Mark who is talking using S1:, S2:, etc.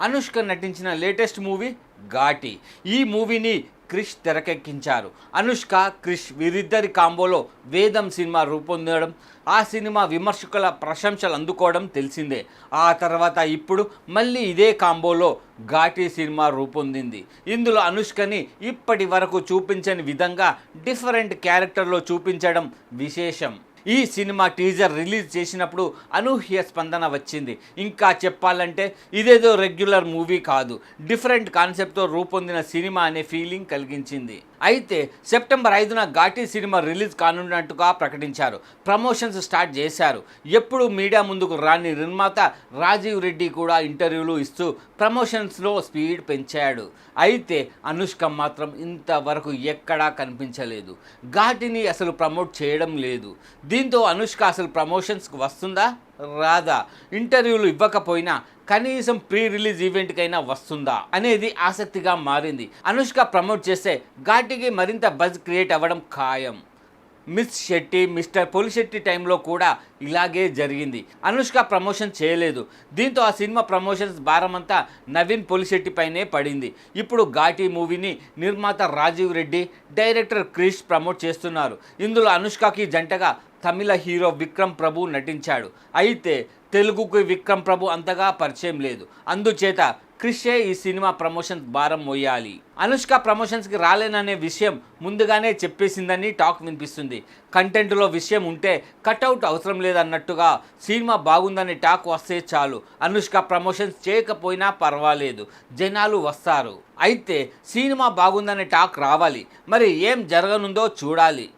S1: అనుష్క నటించిన latest movie Ghaati. ఈ మూవీని క్రిష్ తెరకెక్కించారు. అనుష్క క్రిష్ వీరిద్దరి కాంబోలో వేదం సినిమా రూపొందడం ఆ సినిమా విమర్శకుల ప్రశంసలు అందుకోవడం తెలిసిందే. ఆ తర్వాత ఇప్పుడు మళ్ళీ ఇదే కాంబోలో ఘాటి సినిమా రూపొందింది. ఇందులో అనుష్కని ఇప్పటి వరకు చూపించని విధంగా డిఫరెంట్ క్యారెక్టర్లో చూపించడం విశేషం. ఈ సినిమా టీజర్ రిలీజ్ చేసినప్పుడు అనూహ్య స్పందన వచ్చింది. ఇంకా చెప్పాలంటే ఇదేదో రెగ్యులర్ మూవీ కాదు. డిఫరెంట్ కాన్సెప్ట్తో రూపొందిన సినిమా అనే ఫీలింగ్ కలిగించింది. అయితే సెప్టెంబర్ ఐదున ఘాటీ సినిమా రిలీజ్ కానున్నట్టుగా ప్రకటించారు. ప్రమోషన్స్ స్టార్ట్ చేశారు. ఎప్పుడు మీడియా ముందుకు రాని నిర్మాత రాజీవ్ రెడ్డి కూడా ఇంటర్వ్యూలు ఇస్తూ ప్రమోషన్స్లో స్పీడ్ పెంచాడు. అయితే అనుష్క మాత్రం ఇంతవరకు ఎక్కడా కనిపించలేదు. ఘాటిని అసలు ప్రమోట్ చేయడం లేదు. దీంతో అనుష్క అసలు ప్రమోషన్స్కి వస్తుందా? రాదా. ఇంటర్వ్యూలు ఇవ్వకపోయినా కనీసం ప్రీ రిలీజ్ ఈవెంట్కైనా వస్తుందా అనేది ఆసక్తిగా మారింది. అనుష్క ప్రమోట్ చేస్తే ఘాటికి మరింత బజ్ క్రియేట్ అవ్వడం ఖాయం. మిస్ శెట్టి మిస్టర్ పొలిశెట్టి టైంలో కూడా ఇలాగే జరిగింది. అనుష్క ప్రమోషన్ చేయలేదు. దీంతో ఆ సినిమా ప్రమోషన్స్ భారమంతా నవీన్ పొలిశెట్టి పైనే పడింది. ఇప్పుడు ఘాటి మూవీని నిర్మాత రాజీవ్ రెడ్డి డైరెక్టర్ క్రిష్ ప్రమోట్ చేస్తున్నారు. ఇందులో అనుష్కకి జంటగా తమిళ హీరో విక్రమ్ ప్రభు నటించాడు. అయితే తెలుగుకి విక్రమ్ ప్రభు అంతగా పరిచయం లేదు. అందుచేత క్రిషే ఈ సినిమా ప్రమోషన్స్ భారం మోయాలి. అనుష్క ప్రమోషన్స్కి రాలేననే విషయం ముందుగానే చెప్పేసిందని టాక్ వినిపిస్తుంది. కంటెంట్లో విషయం ఉంటే కట్అవుట్ అవసరం లేదన్నట్టుగా సినిమా బాగుందనే టాక్ వస్తే చాలు. అనుష్క ప్రమోషన్స్ చేయకపోయినా పర్వాలేదు. జనాలు వస్తారు. అయితే సినిమా బాగుందనే టాక్ రావాలి. మరి ఏం జరగనుందో చూడాలి.